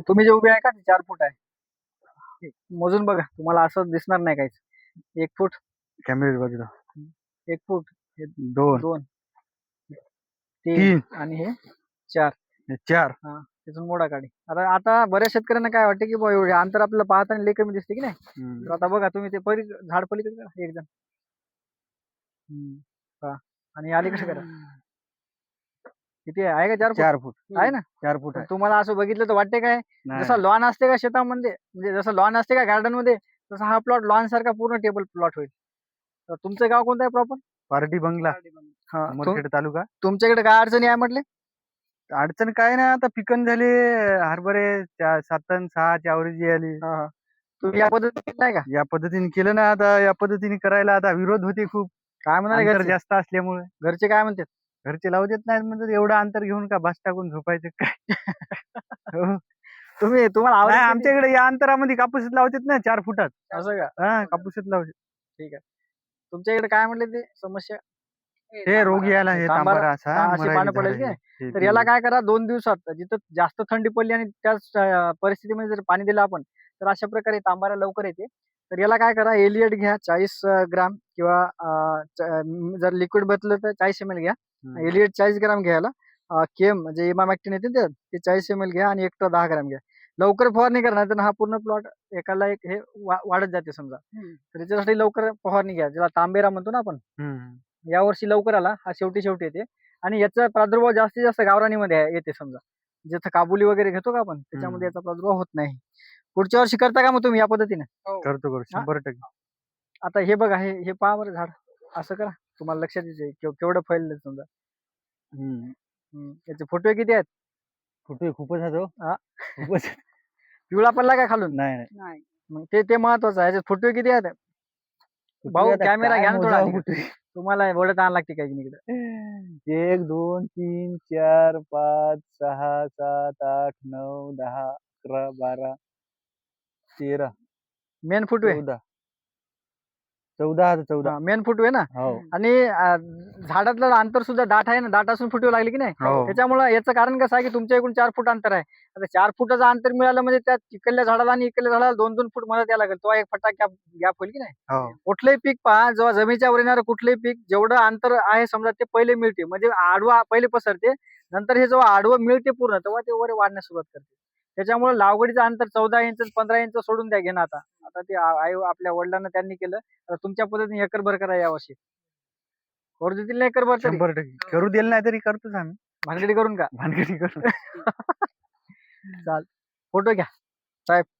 तुम्ही जे उभे आहे का ते चार फूट आहे. मोजून बघा तुम्हाला असं दिसणार नाही काहीच. एक फूट. कॅमेरे बाजूला एक फूट. दोन. दोन. तीन आणि हे चार. हे चार. तिथून मोडा काढी. आता आता बऱ्याच शेतकऱ्यांना काय वाटतं की बुवा एवढे अंतर आपल्याला पाहताना लई कमी दिसते की नाही. तर आता बघा तुम्ही ते परी झाड पलीकडे करा एक जण. हम्म, पहा. आणि अलीकडे करा? किती आहे? का चार फूट? चार फूट. आहे ना? चार फूट आहे. तुम्हाला असं बघितलं तर वाटते काय? नाही. जसं लॉन असते का शेतामध्ये? म्हणजे जसं लॉन असते का गार्डनमध्ये? तसा हा प्लॉट लॉन सारखा पूर्ण टेबल प्लॉट होईल. तर तुमचं गाव कोणतं आहे प्रॉपर पार्टी बंगला. हा अमरखेड तालुका. तुमच्याकडे काय अडचणी आहे म्हटले? अडचण काय नाही आता पिकन झाले हरभरे चा- सात अन सहाची आवरेज आली. तुम्ही या पद्धतीने नाही का? या पद्धतीने केलं ना आता या पद्धतीने करायला आता विरोध होते खूप. काय म्हणाले अंतर घरचे? जास्त असल्यामुळे. घरचे काय म्हणतात? घरचे लावू देत नाहीत म्हणजे एवढं अंतर घेऊन का बस टाकून झोपायचं काय? हो. तुम्ही तुम्हाला नाही आमच्याकडे या अंतरामध्ये कापूस लावतात ना चार फुटात. असं का? हा कापूसच लावतात तुमच्याकडे काय म्हणले ते समस्या? हे रोग यायला हे तांबारा- असा पानं पडेल तर याला काय करा दोन दिवसात जिथं जास्त थंडी पडली आणि त्याच परिस्थितीमध्ये जर पाणी दिलं आपण तर अशा प्रकारे तांबारा लवकर येते. तर याला काय करा एलियट घ्या चाळीस ग्राम किंवा जर लिक्विड बदललं तर चाळीस एम एल घ्या. एलियट चाळीस ग्राम घ्यायला. केम म्हणजे इमामॅक्टिन येते ते ते चाळीस एम एल घ्या आणि एक्स्ट्रा दहा ग्राम घ्या. लवकर फवारणी करा नाही तर हा पूर्ण प्लॉट एकाला एक हे वाढत जाते समजा. तर याच्यासाठी लवकर फवारणी घ्या. ज्याला तांबेरा म्हणतो ना आपण. यावर्षी लवकर आला हा शेवटी शेवटी येते. आणि याचा प्रादुर्भाव जास्तीत जास्त गावरानीमध्ये आहे- येते समजा. जिथं काबुली वगैरे घेतो का आपण त्याच्यामध्ये याचा प्रादुर्भाव होत नाही. पुढच्या वर्षी करता का मग तुम्ही या पद्धतीने? करतो करतो. शंभर टक्के. आता हे बघा हे हे पहा बरं झाड. असं करा. तुम्हाला लक्षात येते केव- केवढं फैललं समजा. हम्म. हम्म. याचे फोटो किती आहेत? कुठे खूपच आहे तो हा. खूपच पिवळा पडला का खालून? नाही नाही. मग ते ते महत्वाचं आहे. याचे फोटो किती आहेत? भाऊ, आता कॅमेरा काय घ्या ना थोडा मोजावं. कुठे? तुम्हाला एवढं ताण लागते काय की इकडे एक दोन तीन चार पाच सहा सात आठ नऊ दहा अकरा बारा तेरा मेन फुटवे चौदा. चौदा आता चौदा. मेन फुटवे ना? हो. आणि अं, झाडातलं अंतर सुद्धा दाट आहे ना? दाट असून फुटवे लागले की नाही? हो. त्याच्यामुळं याचं कारण कसं आहे की तुमच्या इकडून चार फूट अंतर आहे. आता चार फुटाचं अंतर मिळालं म्हणजे त्या इकडल्या झाडाला आणि इकडल्या झाडाला दोन दोन फूट मदत यायला लागेल. तो एक फटा गॅप गॅप होईल की नाही? हो. कुठलंही पीक पहा जेव्हा जमिनीच्या वर येणारं कुठलंही पीक जेवढं अंतर आहे समजा ते पहिले मिळते. म्हणजे आडवा पहिले पसरते नंतर हे जेव्हा आडवं मिळते पूर्ण तेव्हा ते वर वाढण्यास सुरुवात करते. त्याच्यामुळे लागवडीचं अंतर चौदा इंच पंधरा इंच सोडून द्या घेणं आता. आता ते आई आपल्या वडिलांना त्यांनी केलं. आता तुमच्या पद्धतीने एकरभर करा यावर्षी करू देतील ना एकरभर तरी? शंभर टक्के. करू दिलं नाही तरी करतोच आम्ही. भानगडी करून का? भानगडी करू फोटो घ्या. साहेब.